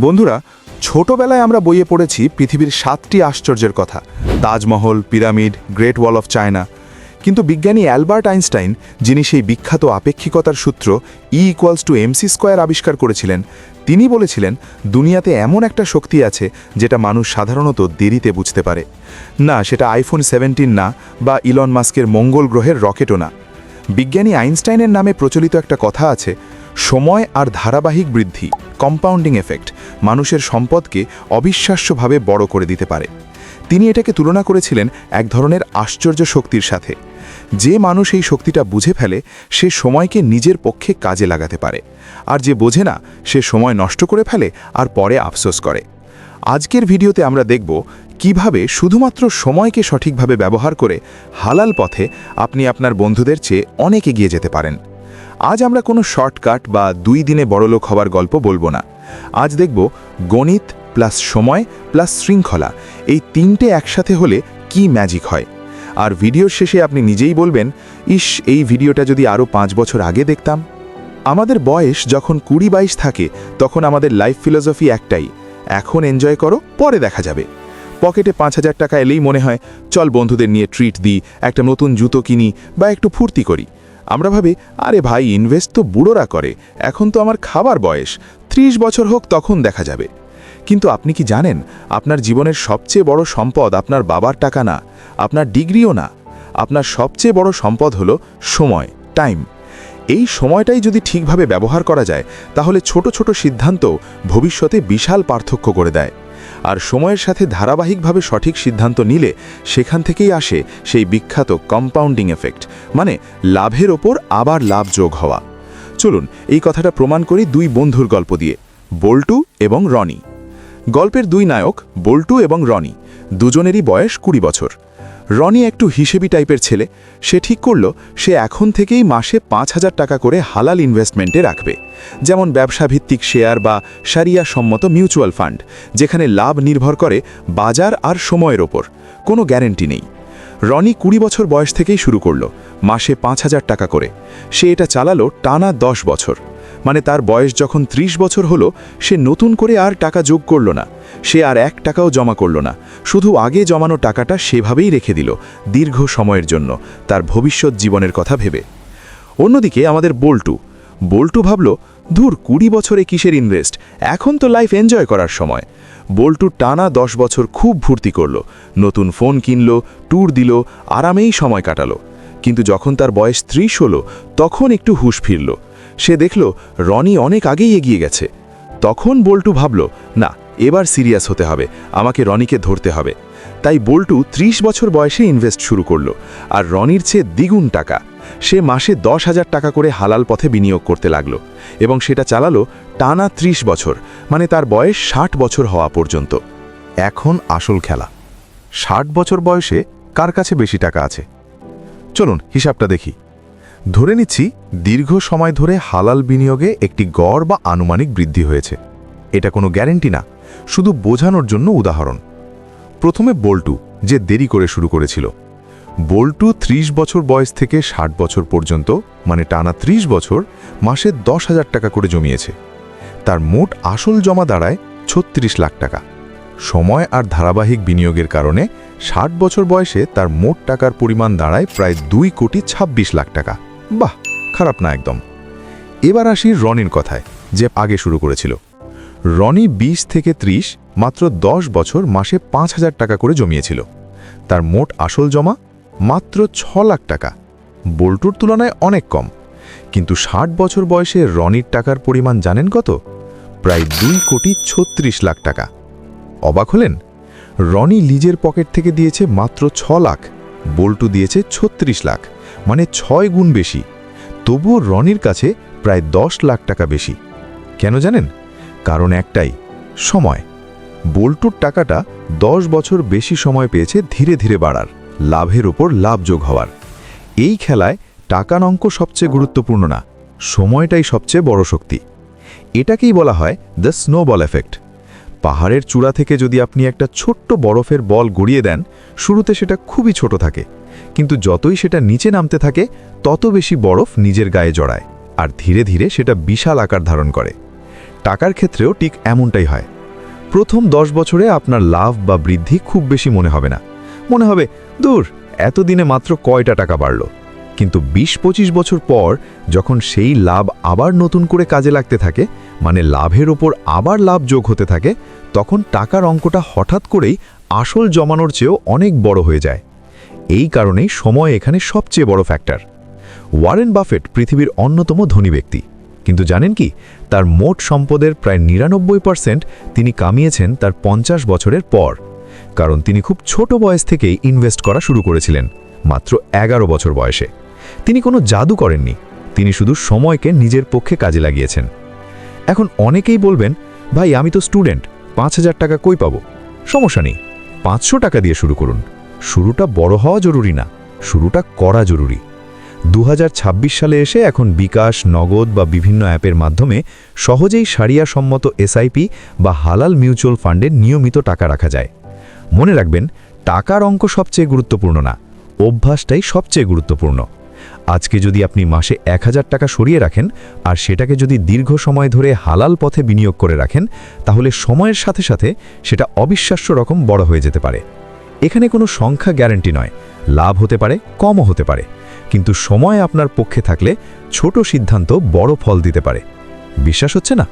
বন্ধুরা, ছোটবেলায় আমরা বইয়ে পড়েছি পৃথিবীর সাতটি আশ্চর্যের কথা। Taj Mahal, pyramid, great wall of China. কিন্তু বিজ্ঞানী অ্যালবার্ট আইনস্টাইন, যিনি সেই বিখ্যাত আপেক্ষিকতার সূত্র E equals to MC square আবিষ্কার করেছিলেন, তিনি বলেছিলেন, দুনিয়াতে এমন একটা শক্তি আছে যেটা মানুষ সাধারণত দেরিতে বুঝতে পারে। না, সেটা আইফোন সেভেন্টিন না বা ইলন মাস্কের মঙ্গল গ্রহের রকেটও না। বিজ্ঞানী আইনস্টাইনের নামে প্রচলিত একটা কথা আছে, সময় আর ধারাবাহিক বৃদ্ধি কম্পাউন্ডিং এফেক্ট মানুষের সম্পদকে অবিশ্বাস্যভাবে বড় করে দিতে পারে। তিনি এটাকে তুলনা করেছিলেন এক ধরনের আশ্চর্য শক্তির সাথে। যে মানুষ এই শক্তিটা বুঝে ফেলে, সে সময়কে নিজের পক্ষে কাজে লাগাতে পারে। আর যে বোঝে না, সে সময় নষ্ট করে ফেলে আর পরে আফসোস করে। আজকের ভিডিওতে আমরা দেখব কীভাবে শুধুমাত্র সময়কে সঠিকভাবে ব্যবহার করে হালাল পথে আপনি আপনার বন্ধুদের চেয়ে অনেক এগিয়ে যেতে পারেন। আজ আমরা কোনো শর্টকাট বা দুই দিনে বড়লোক হওয়ার গল্প বলব না। আজ দেখব গণিত প্লাস সময় প্লাস শৃঙ্খলা, এই তিনটে একসাথে হলে কি ম্যাজিক হয়। আর ভিডিওর শেষে আপনি নিজেই বলবেন, ইস, এই ভিডিওটা যদি আরও পাঁচ বছর আগে দেখতাম। আমাদের বয়স যখন কুড়ি বাইশ থাকে, তখন আমাদের লাইফ ফিলোসফি একটাই, এখন এনজয় করো, পরে দেখা যাবে। পকেটে পাঁচ হাজার টাকা এলেই মনে হয়, চল বন্ধুদের নিয়ে ট্রিট দিই, একটা নতুন জুতো কিনি বা একটু ফুর্তি করি। আমরা ভাবি, আরে ভাই ইনভেস্ট তো বুড়োরা করে, এখন তো আমার খাবার বয়স, ত্রিশ বছর হোক তখন দেখা যাবে। কিন্তু আপনি কি জানেন, আপনার জীবনের সবচেয়ে বড় সম্পদ আপনার বাবার টাকা না, আপনার ডিগ্রিও না। আপনার সবচেয়ে বড় সম্পদ হলো সময় টাইম এই সময়টাই যদি ঠিকভাবে ব্যবহার করা যায়, তাহলে ছোট ছোট সিদ্ধান্ত ভবিষ্যতে বিশাল পার্থক্য করে দেয়। আর সময়ের সাথে ধারাবাহিকভাবে সঠিক সিদ্ধান্ত নিলে সেখান থেকেই আসে সেই বিখ্যাত কম্পাউন্ডিং এফেক্ট মানে লাভের ওপর আবার লাভ যোগ হওয়া। চলুন, এই কথাটা প্রমাণ করি দুই বন্ধুর গল্প দিয়ে, বল্টু এবং রনি। গল্পের দুই নায়ক, বল্টু এবং রনি, দুজনেরই বয়স কুড়ি বছর। রনি একটু হিসেবি টাইপের ছেলে, সে ঠিক করল সে এখন থেকেই মাসে পাঁচ হাজার টাকা করে হালাল ইনভেস্টমেন্টে রাখবে। যেমন ব্যবসাভিত্তিক শেয়ার বা সারিয়া সম্মত মিউচুয়াল ফান্ড যেখানে লাভ নির্ভর করে বাজার আর সময়ের ওপর। কোনো গ্যারেন্টি নেই। রনি কুড়ি বছর বয়স থেকেই শুরু করল, মাসে পাঁচ হাজার টাকা করে। সে এটা চালালো টানা দশ বছর। মানে তার বয়স যখন ৩০ বছর হলো, সে নতুন করে আর টাকা যোগ করল না। সে আর এক টাকাও জমা করল না। শুধু আগে জমানো টাকাটা সেভাবেই রেখে দিল, দীর্ঘ সময়ের জন্য, তার ভবিষ্যৎ জীবনের কথা ভেবে। অন্যদিকে আমাদের বল্টু। বল্টু ভাবল, ধুর, কুড়ি বছরে কিসের ইনভেস্ট? এখন তো লাইফ এনজয় করার সময়। বল্টু টানা দশ বছর খুব ভর্তি করল, নতুন ফোন কিনল, ট্যুর দিল, আরামেই সময় কাটালো। কিন্তু যখন তার বয়স ত্রিশ হলো, তখন একটু হুশ ফিরল। সে দেখল রনি অনেক আগেই এগিয়ে গেছে। তখন বল্টু ভাবল, না, এবার সিরিয়াস হতে হবে, আমাকে রনিকে ধরতে হবে। তাই বল্টু ৩০ বছর বয়সে ইনভেস্ট শুরু করল, আর রনির চেয়ে দ্বিগুণ টাকা। সে মাসে দশ হাজার টাকা করে হালাল পথে বিনিয়োগ করতে লাগল এবং সেটা চালালো টানা ৩০ বছর মানে তার বয়স ষাট বছর হওয়া পর্যন্ত। এখন আসল খেলা। ষাট বছর বয়সে কার কাছে বেশি টাকা আছে? চলুন, হিসাবটা দেখি। ধরে নিচ্ছি, দীর্ঘ সময় ধরে হালাল বিনিয়োগে একটি গড় বা আনুমানিক বৃদ্ধি হয়েছে। এটা কোনো গ্যারেন্টি না, শুধু বোঝানোর জন্য উদাহরণ। প্রথমে বল্টু, যে দেরি করে শুরু করেছিল। বল্টু ৩০ বছর বয়স থেকে ষাট বছর পর্যন্ত মানে টানা ৩০ বছর, মাসে দশ হাজার টাকা করে জমিয়েছে। তার মোট আসল জমা দাঁড়ায় ছত্রিশ লাখ টাকা। সময় আর ধারাবাহিক বিনিয়োগের কারণে ষাট বছর বয়সে তার মোট টাকার পরিমাণ দাঁড়ায় প্রায় দুই কোটি ২৬ লাখ টাকা। বাহ, খারাপ না একদম। এবার আসি রনির কথায়, যে আগে শুরু করেছিল। রনি ২০ থেকে ৩০ মাত্র ১০ বছর মাসে পাঁচ হাজার টাকা করে জমিয়েছিল। তার মোট আসল জমা মাত্র ছ লাখ টাকা। বোল্টুর তুলনায় অনেক কম। কিন্তু ষাট বছর বয়সে রনির টাকার পরিমাণ জানেন কত? প্রায় দুই কোটি ছত্রিশ লাখ টাকা। অবাক হলেন? রনি লিজের পকেট থেকে দিয়েছে মাত্র ছ লাখ, বল্টু দিয়েছে ছত্রিশ লাখ। মানে ছয় গুণ বেশি। তবুও রনির কাছে প্রায় দশ লাখ টাকা বেশি। কেন জানেন? কারণ একটাই, সময়। বল্টুর টাকাটা দশ বছর বেশি সময় পেয়েছে ধীরে ধীরে বাড়ার, লাভের ওপর লাভ যোগ হওয়ার। এই খেলায় টাকার অঙ্ক সবচেয়ে গুরুত্বপূর্ণ না, সময়টাই সবচেয়ে বড় শক্তি। এটাকেই বলা হয় দ্য স্নোবল এফেক্ট। পাহাড়ের চূড়া থেকে যদি আপনি একটা ছোট্ট বরফের বল গড়িয়ে দেন, শুরুতে সেটা খুবই ছোট থাকে। কিন্তু যতই সেটা নিচে নামতে থাকে, তত বেশি বরফ নিজের গায়ে জড়ায়, আর ধীরে ধীরে সেটা বিশাল আকার ধারণ করে। টাকার ক্ষেত্রেও ঠিক এমনটাই হয়। প্রথম দশ বছরে আপনার লাভ বা বৃদ্ধি খুব বেশি মনে হবে না। মনে হবে, দূর, এতদিনে মাত্র কয়টা টাকা বাড়ল? কিন্তু ২০ পঁচিশ বছর পর যখন সেই লাভ আবার নতুন করে কাজে লাগতে থাকে মানে লাভের ওপর আবার লাভ যোগ হতে থাকে, তখন টাকার অঙ্কটা হঠাৎ করেই আসল জমানোর চেয়েও অনেক বড় হয়ে যায়। এই কারণেই সময় এখানে সবচেয়ে বড় ফ্যাক্টর ওয়ারেন বাফেট পৃথিবীর অন্যতম ধনী ব্যক্তি। কিন্তু জানেন কি? তার মোট সম্পদের প্রায় নিরানব্বই পার্সেন্ট তিনি কামিয়েছেন তার পঞ্চাশ বছরের পর। কারণ তিনি খুব ছোট বয়স থেকেই ইনভেস্ট করা শুরু করেছিলেন, মাত্র এগারো বছর বয়সে। তিনি কোনো জাদু করেননি। তিনি শুধু সময়কে নিজের পক্ষে কাজে লাগিয়েছেন। এখন অনেকেই বলবেন, ভাই, আমি তো স্টুডেন্ট, পাঁচ হাজার টাকা কই পাবো? সমস্যা নেই। পাঁচশো টাকা দিয়ে শুরু করুন। শুরুটা বড় হওয়া জরুরি না, শুরুটা করা জরুরি। দু হাজার ছাব্বিশ সালে এসে এখন বিকাশ, নগদ বা বিভিন্ন অ্যাপের মাধ্যমে সহজেই সারিয়া সম্মত এসআইপি বা হালাল মিউচুয়াল ফান্ডে নিয়মিত টাকা রাখা যায়। মনে রাখবেন, টাকার অঙ্ক সবচেয়ে গুরুত্বপূর্ণ না, অভ্যাসটাই সবচেয়ে গুরুত্বপূর্ণ। আজকে যদি আপনি মাসে এক হাজার টাকা সরিয়ে রাখেন আর সেটাকে যদি দীর্ঘ সময় ধরে হালাল পথে বিনিয়োগ করে রাখেন, তাহলে সময়ের সাথে সাথে সেটা অবিশ্বাস্য রকম বড় হয়ে যেতে পারে। এখানে কোনো সংখ্যা গ্যারান্টি নয়, লাভ হতে পারে, কমও হতে পারে। কিন্তু সময় আপনার পক্ষে থাকলে ছোট সিদ্ধান্ত বড় ফল দিতে পারে। বিশ্বাস হচ্ছে না?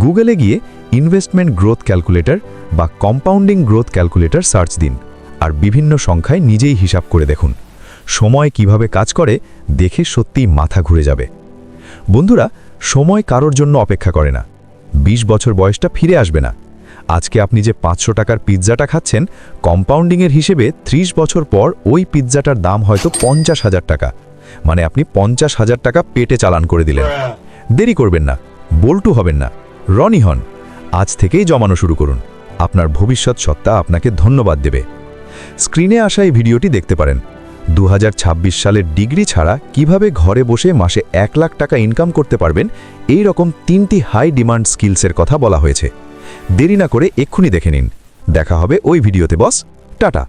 গুগলে গিয়ে ইনভেস্টমেন্ট গ্রোথ ক্যালকুলেটর বা কম্পাউন্ডিং গ্রোথ ক্যালকুলেটর সার্চ দিন আর বিভিন্ন সংখ্যায় নিজেই হিসাব করে দেখুন। সময় কীভাবে কাজ করে দেখে সত্যিই মাথা ঘুরে যাবে। বন্ধুরা, সময় কারোর জন্য অপেক্ষা করে না। ২০ বছর বয়সটা ফিরে আসবে না। আজকে আপনি যে পাঁচশো টাকার পিৎজাটা খাচ্ছেন, কম্পাউন্ডিংয়ের হিসেবে ৩০ বছর পর ওই পিৎজাটার দাম হয়তো পঞ্চাশ হাজার টাকা। মানে আপনি পঞ্চাশ হাজার টাকা পেটে চালান করে দিলেন। দেরি করবেন না, বল্টু হবেন না, রনি হন। আজ থেকেই জমানো শুরু করুন। আপনার ভবিষ্যৎ সত্তা আপনাকে ধন্যবাদ দেবে। স্ক্রিনে আসা এই ভিডিওটি দেখতে পারেন। দু হাজার ছাব্বিশ সালের ডিগ্রি ছাড়া কীভাবে ঘরে বসে মাসে এক লাখ টাকা ইনকাম করতে পারবেন, এই রকম তিনটি হাই ডিমান্ড স্কিলসের কথা বলা হয়েছে। দেরি না করে এক্ষুনি দেখে নিন। দেখা হবে ওই ভিডিওতে বস টাটা।